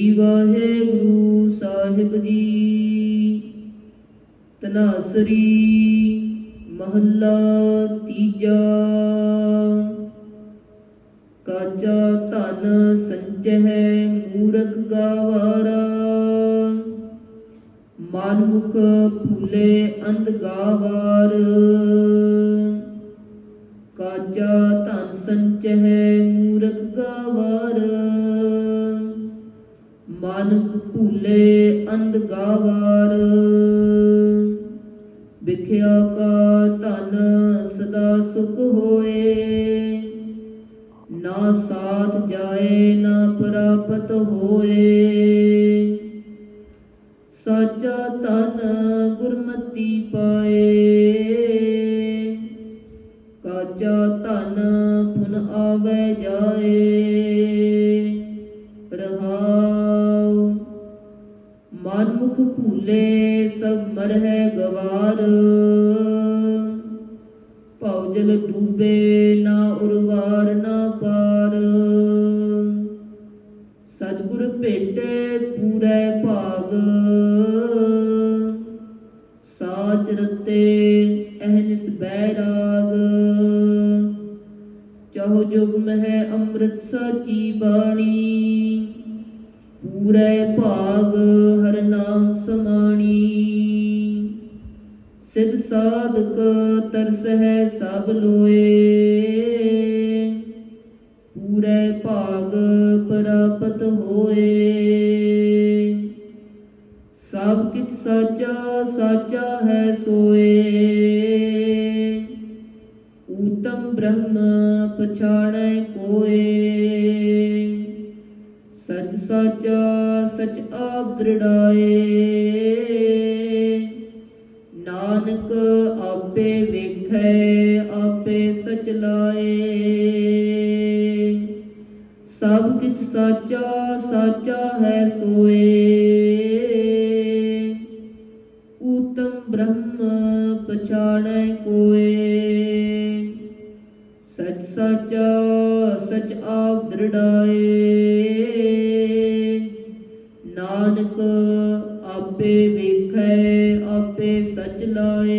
ਸ੍ਰੀ ਵਾਹਿਗੁਰੂ ਸਾਹਿਬ ਜੀ। ਤਨਾਸਰੀ ਮਹੱਲਾ ਤੀਜਾ। ਕਾਚਾ ਧਨ ਸੰਚਹਿ ਮੂਰਖ ਗਾਵਾਰਾ। ਮਨ ਮੁਖ ਭੂਲੇ ਅੰਧ ਗਾਵਾਰ। ਕਾਚਾ ਧਨ ਸੰਚਹਿ ਮਨ ਭੂਲੇ ਅੰਧ ਗਾਵਾਰ। ਵਿਖਿਆ ਕਾ ਧਨ ਸਦਾ ਸੁਖ ਹੋਏ। ਨਾ ਸਾਥ ਜਾਏ, ਨਾ ਪ੍ਰਾਪਤ ਹੋਏ। ਸਾਚਾ ਤਨ ਗੁਰਮਤੀ ਪਾਏ। ਕਾਚਾ ਧਨ ਪੁਨ ਆਵੇ ਜਾਏ। ਮੁਖ ਭੂਲੇ ਸਭ ਮਰਹਿ ਗਵਾਰ। ਭਉ ਜਲ ਡੂਬੇ ਨਾ ਉਰਵਾਰ ਨਾ ਪਾਰ। ਸਤਿਗੁਰ ਭੇਟੇ ਪੂਰੇ ਭਾਗ। ਸਾਚ ਰਤੇ ਅਹਨਿਸ ਬੈਰਾਗ ਚਾਹੋ ਜੁਗ ਮਹਿ ਅੰਮ੍ਰਿਤ ਸਾਚੀ ਬਾਣੀ? ਪੂਰੇ ਭਾਗ। ਸਿਧ ਸਾਧਕ ਤਰਸ ਹੈ ਸਭ ਲੋਏ। ਪੂਰੇ ਭਾਗ ਪ੍ਰਾਪਤ ਹੋਏ। ਸਭ ਕਿਤ ਸਾਚਾ ਸਾਚਾ ਹੈ ਸੋਏ। ਊਤਮ ਬ੍ਰਹਮ ਪਛਾਣੈ ਕੋਏ। ਸਚ ਸਾਚਾ, ਸਚ ਆਪ ਦ੍ਰਿੜਾਏ। ਵੇਖੈ ਆਪੇ ਸਚ ਲਾਏ। ਸਭ ਕਿਛ ਸਾਚਾ ਸਾਚਾ ਹੈ ਸੋਏ। ਊਤਮ ਬ੍ਰਹਮ ਪਛਾਣੈ ਕੋਏ। ਸਚ ਸਾਚਾ, ਸਚ ਆਪ ਦ੍ਰਿੜਾਏ। ਨਾਨਕ ਆਪੇ ਵੇਖੈ, ਆਪੇ ਸਚ ਲਾਏ।